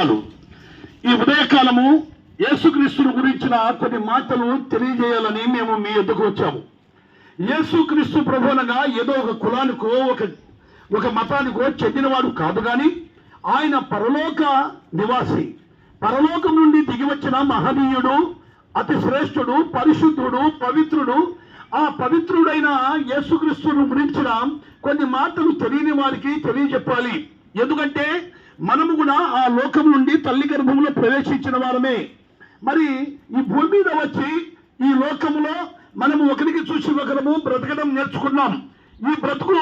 చాలు. ఈ ఉదయకాలము యేసుక్రీస్తుని గురించిన కొన్ని మాటలు తెలియజేయాలని మేము మీ ఎద్దుకు వచ్చాము. యేసుక్రీస్తు ప్రభునగా ఏదో ఒక కులానికో ఒక ఒక మతానికో చెందినవాడు కాదు కానీ ఆయన పరలోక నివాసి. పరలోకం నుండి దిగి వచ్చిన మహనీయుడు అతి శ్రేష్ఠుడు పరిశుద్ధుడు పవిత్రుడు ఆ పవిత్రుడైన యేసుక్రీస్తును గురించిన కొన్ని మాటలు తెలియని వారికి తెలియజెప్పాలి. ఎందుకంటే మనము కూడా ఆ లోకం నుండి తల్లి గర్భంలో ప్రవేశించిన వారమే. మరి ఈ భూమి మీద వచ్చి ఈ లోకములో మనము ఒకరికి చూసి ఒకరము బ్రతకడం నేర్చుకున్నాం. ఈ బ్రతుకు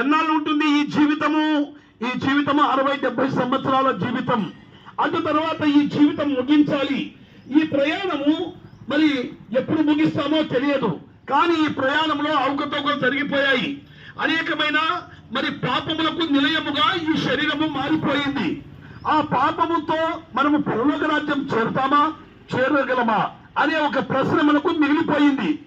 ఎన్నాళ్ళు ఉంటుంది ఈ జీవితము? ఈ జీవితము అరవై డెబ్బై సంవత్సరాల జీవితం. అటు తర్వాత ఈ జీవితం ముగించాలి. ఈ ప్రయాణము మరి ఎప్పుడు ముగిస్తామో తెలియదు. కానీ ఈ ప్రయాణంలో అవకతవకలు జరిగిపోయాయి. అనేకమైన మరి పాపములకు నిలయముగా ఈ శరీరము మారిపోయింది. ఆ పాపముతో మనము పరలోక రాజ్యం చేరుతామా? చేరగలమా? అనే ఒక ప్రశ్న మనకు మిగిలిపోయింది.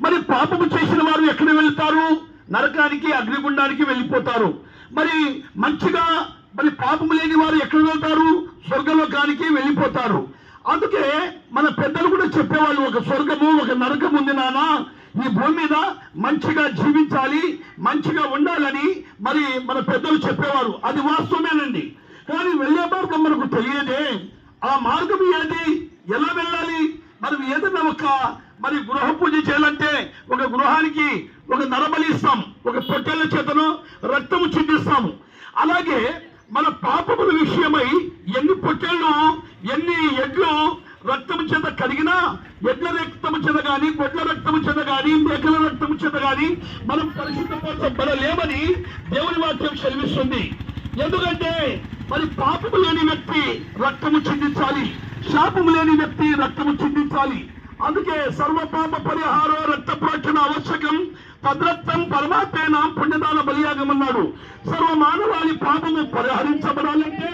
మరి పాపము చేసిన వారు ఎక్కడ వెళ్తారు? నరకానికి అగ్నిగుండానికి వెళ్ళిపోతారు. మరి మంచిగా మరి పాపము లేని వారు ఎక్కడ వెళ్తారు? స్వర్గలోకానికి వెళ్ళిపోతారు. అందుకే మన పెద్దలు కూడా చెప్పేవాళ్ళు ఒక స్వర్గము ఒక నరకం ఉంది నానా ఈ భూమి మీద మంచిగా జీవించాలి మంచిగా ఉండాలని మరి మన పెద్దలు చెప్పేవారు. అది వాస్తవమేనండి. కానీ వెళ్ళే మార్గం మనకు తెలియదే. ఆ మార్గం ఏది? ఎలా వెళ్ళాలి? మనం ఏదైనా ఒక మరి గృహ పూజ చేయాలంటే ఒక గృహానికి ఒక నరబలి ఇస్తాం. ఒక పొట్టెళ్ళ చేతను రక్తము చిందిస్తాము. అలాగే మన పాపముల విషయమై ఎన్ని పొట్టెళ్ళు ఎన్ని ఎడ్లు రక్తము చేత కలిగిన ఎడ్ల రక్తము చేత గాని గొడ్ల రక్తము చేత గాని మేకల రక్తము చేత గాని మనం పరిశుద్ధపరచబడలేమని దేవుని వాక్యం సెలవిస్తుంది. ఎందుకంటే మరి పాపము లేని వ్యక్తి రక్తము చిందించాలి. శాపము లేని వ్యక్తి రక్తము చిందించాలి. అందుకే సర్వపాప పరిహారం రక్త ప్రోక్షణ ఆవశ్యకం. తద్రక్తం పరమాత్మేన పుణ్యదాన బలియాగం అన్నాడు సర్వ మానవాళి పాపము పరిహరించబడాలంటే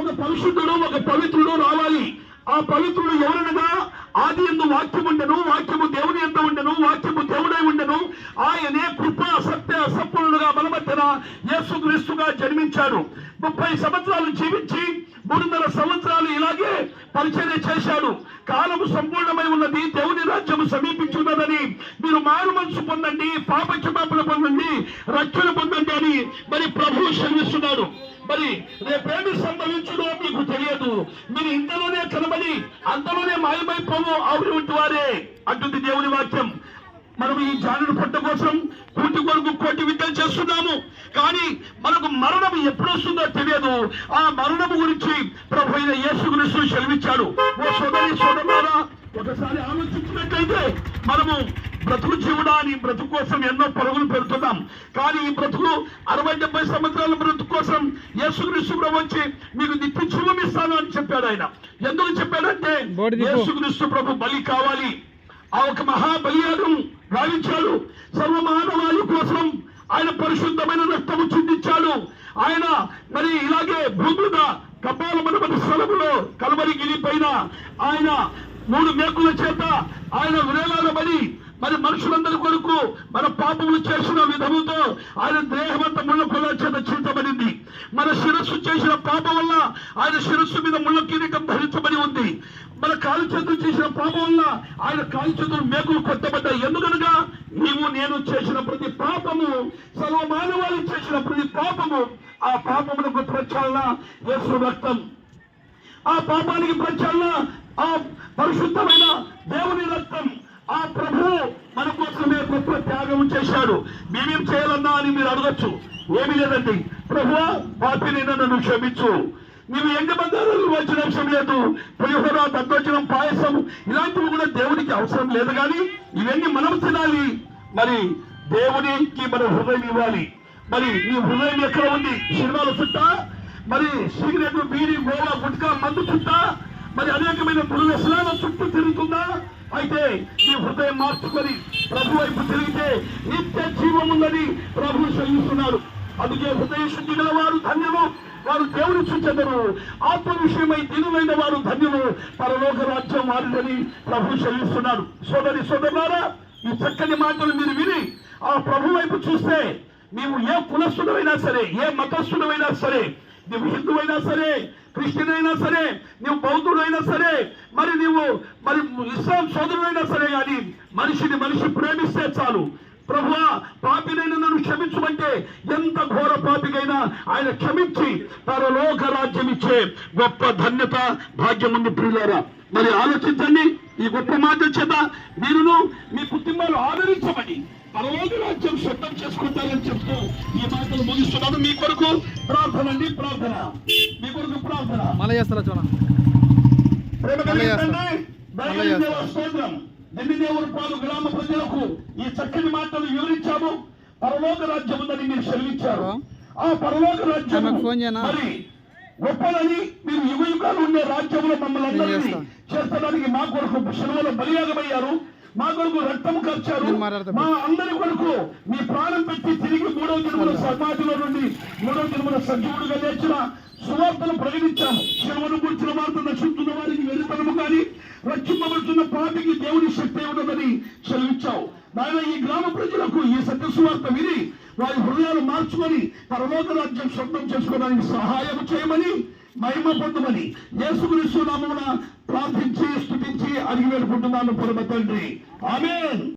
ఒక పరిశుద్ధుడు ఒక పవిత్రుడు రావాలి. ఆ పవిత్రుడు ఎవరనగా? ఆది ఎందు వాక్యం ఉండను వాక్యము దేవుని ఎంత ఉండను వాక్యము దేవుడై ఉండను. ఆయనే కృప సత్య సంపూర్ణుడుగా బలమధ్యన యేసుక్రీస్తుగా జన్మించాడు. ముప్పై సంవత్సరాలు జీవించి మూడున్నర సంవత్సరాలు ఇలాగే పరిచయం చేశాడు. కాలము సంపూర్ణమై ఉన్నది దేవుని రాజ్యము సమీపించున్నదని మీరు మారు మనసు పొందండి పాప క్షమాపణ పొందండి రక్షణ పొందండి అని మరి ప్రభువు శ్రమిస్తున్నాడు మరి రేపేమి సంభవించుడో మీకు తెలియదు. మీరు ఇంతలోనే కనబడి అంతలోనే మాయమైపోవు ఆవిరి వారే అంటుంది దేవుని వాక్యం. మనం ఈ జానుడు పట్ట కోసం కూటి కొరకు కోటి విద్యలు చేస్తున్నాము. కానీ మనకు మరణం ఎప్పుడు వస్తుందో తెలియదు. ఆ మరణం గురించి ప్రభు అయిన యేసు గురించి సెలవిచ్చాడు ఓ సోదరి సోదరులారా ఒకసారి ఆలోచించినట్లయితే మనము బ్రతుకు జీవుడా అని బ్రతుకు కోసం ఎన్నో పరుగులు పెడుతున్నాం. కానీ ఈ బ్రతుకు అరవై డెబ్బై సంవత్సరాల బ్రతుకు కోసం యేసుక్రీస్తు ప్రభు వచ్చి మీకు నిత్య జీవం ఇస్తాను అని చెప్పాడు ఆయన. ఎందుకు చెప్పాడంటే. యేసుక్రీస్తు ప్రభు బలి కావాలి. ఆ ఒక మహా బలియాగం గావించాడు సర్వ మానవాళి కోసం ఆయన పరిశుద్ధమైన రక్తము చిందించాడు. ఆయన మరి ఇలాగే భూమి మీద కపాల మనమని స్థలములో కలవరి గిరి పైన ఆయన మూడు మేకుల చేత ఆయన విరేలాడబడి మరి మనుషులందరి కొరకు మన పాపములు చేసిన విధముతో ఆయన దేహమంత ముళ్ళ పొల చేత చింతబడింది మన శిరస్సు చేసిన పాపం వల్ల ఆయన శిరస్సు మీద ముళ్ళ కిరీటం ధరించబడి ఉంది. మన కాలు చేతులు చేసిన పాపం వల్ల ఆయన కాలు చేతులు మేకులు కొట్టబడ్డాయి. ఎందుకనగా నీవు నేను చేసిన ప్రతి పాపము సర్వ మానవాళి చేసిన ప్రతి పాపము ఆ పాపమునకు ప్రచారణ యేసు రక్తం. ఆ పాపానికి ప్రచారణ ఆ పరిశుద్ధమైన దేవుని రక్తం. ఆ ప్రభు మన కోసమే గొప్ప త్యాగం చేశాడు. మేమేం చేయాలన్నా అని మీరు అడగచ్చు. ఏమీ లేదండి. ప్రభు పాపిని నన్ను క్షమించు. నీవు ఎండ బంగారాలు వచ్చిన అవసరం లేదు. పులిహోర దద్దోజనం పాయసం ఇలాంటివి కూడా దేవునికి అవసరం లేదు కానీ ఇవన్నీ మనం తినాలి. మరి దేవునికి మన హృదయం ఇవ్వాలి. మరి నీ హృదయం ఎక్కడ ఉంది? సినిమాల చుట్టా? మరి సిగరెట్ బీడి గోవా గుట్కా మందు చుట్టా? మరి అనేకమైన దుర్వ్యసనాల చుట్టూ తిరుగుతుందా? అయితే నీ హృదయం మార్చుకొని ప్రభు వైపు తిరిగితే నిత్య జీవం ఉందని ప్రభు సెలవిస్తున్నాడు అందుకే హృదయ శుద్ధి గల వారు ధన్యము వారు దేవుని చూచెదరు ఆత్మ విషయమై దినులైన వారు ధన్యులు పరలోక రాజ్యం వారిదని ప్రభు సెలవిస్తున్నాడు సోదరి సోదరులారా ఈ చక్కని మాటలు మీరు విని ఆ ప్రభు వైపు చూస్తే నీవు ఏ కులస్థుడమైనా సరే ఏ మతస్థుడమైనా సరే నువ్వు హిందువైనా సరే క్రిస్టియన్ అయినా సరే నువ్వు బౌద్ధుడైనా సరే మరి నీవు మరి ఇస్లాం సోదరుడైనా సరే కానీ మనిషిని మనిషి ప్రేమిస్తే చాలు. ప్రభువా పాపినైనా నన్ను క్షమించమంటే ఎంత ఘోర పాపికైనా ఆయన క్షమించి పరలోక రాజ్యం ఇచ్చే గొప్ప ధన్యత భాగ్యం ఉంది ప్రియులారా. మరి ఆలోచించండి ఈ గొప్ప మాట చేత మీరును మీ కుటుంబాలు ఆదరించమని. పరలోక రాజ్యం సిద్ధం చేసుకుంటారని చెప్తూ ఈ మాటలు ముగిస్తున్నాను. మీ కొరకు ప్రార్థన అండి ప్రార్థన. మీ కొరకు ప్రార్థన. మళ్ళీ చేస్తారా చూడ ప్రేమ స్తోత్రం. పాలు గ్రామ ప్రజలకు ఈ చక్కని మాటలు వివరించాము. పరలోక రాజ్యం ఉందని మీరు హలో. ఆ పరలోక రాజ్యం? మరి గొప్పదని మీరు యుగ యుగాలు ఉండే రాజ్యంలో మమ్మల్ని నేను అందరినీ చేస్తా. చేర్చడానికి మా కొరకు శిలువలో బలియాగమయ్యారు. మా కొరకు రక్తం ఖర్చారు. మా అందరి కొరకు మీ ప్రాణం పెట్టి తిరిగి మూడవ జన్మల సమాధిలో నుండి మూడవ జన్మల సజీవుడిగా లేచిన సువార్తను ప్రకటించాము. శిలువను గుర్చిన వార్త నశిస్తున్న వారికి వెలుతనము కానీ రక్షింపబడుతున్న పాటికి దేవుని శక్తి ఉన్నదని సెలవిచ్చావు నాయన ఈ గ్రామ ప్రజలకు ఈ సత్య సువార్త విని వారి హృదయాలు మార్చుకొని పరలోక రాజ్యం సొంతం చేసుకోవడానికి సహాయం చేయమని మహిమ పొందమని యేసుక్రీస్తు నామమున ప్రార్థించి స్థుతించి అడిగి వేడుకుంటున్నాను పరమ తండ్రి. ఆమేన్.